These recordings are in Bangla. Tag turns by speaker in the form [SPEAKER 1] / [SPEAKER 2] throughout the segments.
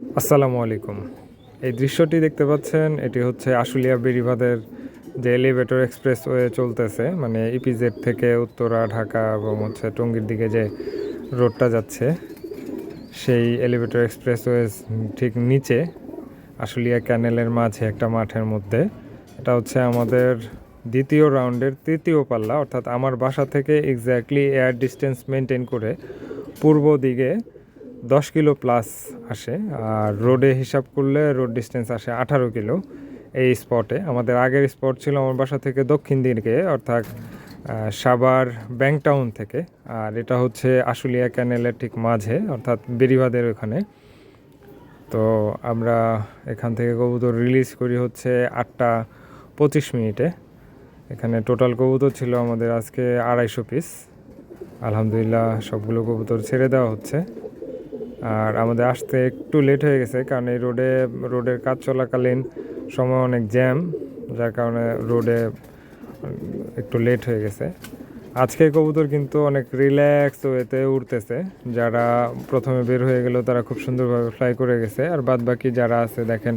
[SPEAKER 1] আসসালামু আলাইকুম। এই দৃশ্যটি দেখতে পাচ্ছেন, এটি হচ্ছে আশুলিয়া বেরিবাদের যে এলিভেটর এক্সপ্রেসওয়ে চলতেছে মানে ইপিজেড থেকে উত্তরা, ঢাকা এবং হচ্ছে টঙ্গীর দিকে যে রোডটা যাচ্ছে, সেই এলিভেটর এক্সপ্রেসওয়ে ঠিক নিচে আশুলিয়া ক্যানেলের মাঝে একটা মাঠের মধ্যে। এটা হচ্ছে আমাদের দ্বিতীয় রাউন্ডের তৃতীয় পাল্লা, অর্থাৎ আমার বাসা থেকে এক্স্যাক্টলি এয়ার ডিস্টেন্স মেনটেন করে পূর্ব দিকে দশ কিলো প্লাস আসে আর রোডে হিসাব করলে রোড ডিস্টেন্স আসে আঠারো কিলো এই স্পটে আমাদের আগের স্পট ছিল আমার বাসা থেকে দক্ষিণ দিকে অর্থাৎ আহ, সাভার ব্যাংক থেকে আর এটা হচ্ছে আশুলিয়া ক্যানেলের ঠিক মাঝে অর্থাৎ বেরিবাদের ওখানে। তো আমরা এখান থেকে কবুতর রিলিজ করি হচ্ছে আটটা পঁচিশ মিনিটে। এখানে টোটাল কবুতর ছিল আমাদের আজকে আড়াইশো পিস আলহামদুলিল্লাহ সবগুলো কবুতর ছেড়ে দেওয়া হচ্ছে। আর আমাদের আসতে একটু লেট হয়ে গেছে, কারণ এই রোডে রোডের কাজ চলাকালীন সময় অনেক জ্যাম যার কারণে রোডে একটু লেট হয়ে গেছে। আজকে কবুতর কিন্তু অনেক রিল্যাক্স ওয়েতে উঠতেছে যারা প্রথমে বের হয়ে গেল তারা খুব সুন্দরভাবে ফ্লাই করে গেছে। আর বাদ বাকি যারা আছে, দেখেন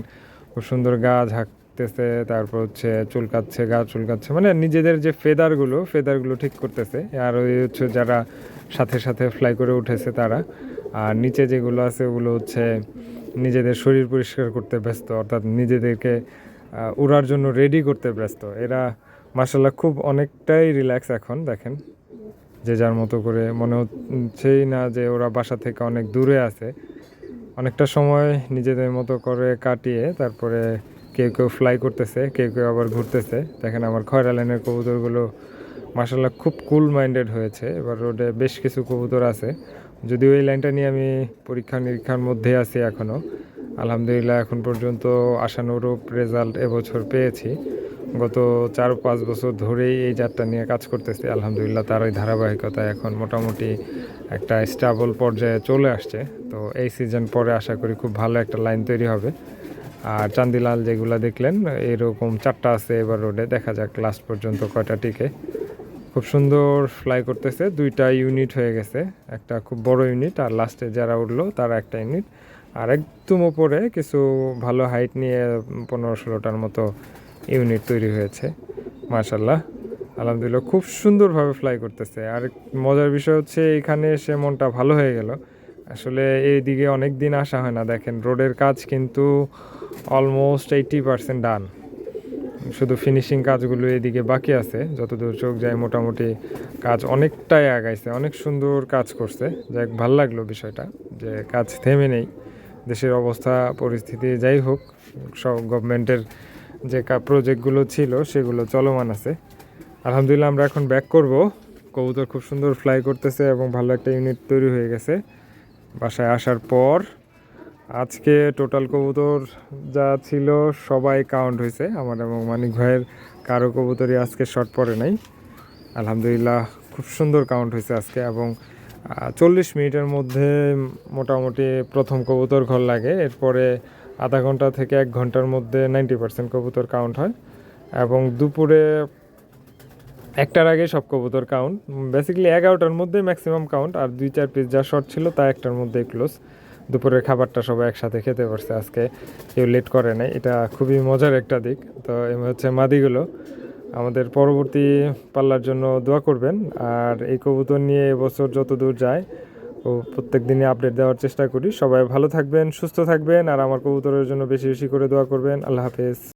[SPEAKER 1] খুব সুন্দর গা ঝাঁকতেছে, তারপর হচ্ছে চুলকাচ্ছে, গা চুলকাচ্ছে মানে নিজেদের যে ফেদারগুলো ফেদারগুলো ঠিক করতেছে। আর ওই হচ্ছে যারা সাথে সাথে ফ্লাই করে উঠেছে তারা। আর নিচে যেগুলো আছে ওগুলো হচ্ছে নিজেদের শরীর পরিষ্কার করতে ব্যস্ত, অর্থাৎ নিজেদেরকে উড়ার জন্য রেডি করতে ব্যস্ত। এরা মার্শাল্লাহ খুব অনেকটাই রিল্যাক্স এখন, দেখেন। যে যার মতো করে মনে হচ্ছেই না যে ওরা বাসা থেকে অনেক দূরে আছে। অনেকটা সময় নিজেদের মতো করে কাটিয়ে তারপরে কেউ কেউ ফ্লাই করতেছে, কেউ কেউ আবার ঘুরতেছে। দেখেন আমার খয়রা লাইনের কবুতরগুলো মার্শাল্লাহ খুব কুল মাইন্ডেড হয়েছে। এবার রোডে বেশ কিছু কবুতর আছে। যদিও এই লাইনটা নিয়ে আমি পরীক্ষা নিরীক্ষার মধ্যে আছি এখনও আলহামদুলিল্লাহ এখন পর্যন্ত আশানুরূপ রেজাল্ট এবছর পেয়েছি। গত চার পাঁচ বছর ধরেই এই যাত্রা নিয়ে কাজ করতেছি। আলহামদুলিল্লাহ তার ওই ধারাবাহিকতা এখন মোটামুটি একটা স্টাবল পর্যায়ে চলে আসছে। তো এই সিজন পরে আশা করি খুব ভালো একটা লাইন তৈরি হবে। আর চান্দিলাল যেগুলো দেখলেন, এরকম চারটা আছে এবার রোডে দেখা যাক লাস্ট পর্যন্ত কয়টা টিকে। খুব সুন্দর ফ্লাই করতেছে। দুইটা ইউনিট হয়ে গেছে। একটা খুব বড় ইউনিট আর লাস্টে যারা উঠল তারা একটা ইউনিট আর একদম ওপরে কিছু ভালো হাইট নিয়ে পনেরো ষোলোটার মতো ইউনিট তৈরি হয়েছে। মাশাল্লাহ আলহামদুলিল্লাহ খুব সুন্দরভাবে ফ্লাই করতেছে। আর মজার বিষয় হচ্ছে এখানে এসে মনটা ভালো হয়ে গেল। আসলে এই দিকে অনেক দিন আসা হয় না। দেখেন রোডের কাজ কিন্তু অলমোস্ট এইটি পার্সেন্ট ডান শুধু ফিনিশিং কাজগুলো এদিকে বাকি আছে। যতদূর চোখ যায় মোটামুটি কাজ অনেকটাই আগাইছে, অনেক সুন্দর কাজ করছে। যাক, ভালো লাগল বিষয়টা, যে কাজ থেমে নেই। দেশের অবস্থা, পরিস্থিতি যাই হোক, সব গভর্নমেন্টের যে প্রজেক্টগুলো ছিল, সেগুলো চলমান আছে। আলহামদুলিল্লাহ আমরা এখন ব্যাক করব। কবুতর খুব সুন্দর ফ্লাই করতেছে এবং ভালো একটা ইউনিট তৈরি হয়ে গেছে। বাসায় আসার পর আজকে টোটাল কবুতর যা ছিল, সবাই কাউন্ট হয়েছে আমার এবং মানিক ভাইয়ের কারও কবুতরই আজকে শর্ট পড়ে নাই। আলহামদুলিল্লাহ, খুব সুন্দর কাউন্ট হয়েছে আজকে এবং চল্লিশ মিনিটের মধ্যে মোটামুটি প্রথম কবুতর ঘর লাগে। এরপরে আধা ঘণ্টা থেকে এক ঘণ্টার মধ্যে নাইনটি পার্সেন্ট কবুতর কাউন্ট হয় এবং দুপুরে একটার আগে সব কবুতর কাউন্ট বেসিক্যালি এগারোটার মধ্যে ম্যাক্সিমাম কাউন্ট আর দুই চার পিস যা শর্ট ছিল তা একটার মধ্যে ক্লোজ দুপুরের খাবারটা সবাই একসাথে খেতে পারছে। আজকে কেউ লেট করে নাই। এটা খুবই মজার একটা দিক। তো এই হচ্ছে মাদিগুলো। আমাদের পরবর্তী পাল্লার জন্য দোয়া করবেন। আর এই কবুতর নিয়ে এবছর যত দূর যায়, ও প্রত্যেক দিনই আপডেট দেওয়ার চেষ্টা করি। সবাই ভালো থাকবেন, সুস্থ থাকবেন। আর আমার কবুতরের জন্য বেশি বেশি করে দোয়া করবেন। আল্লাহ হাফেজ।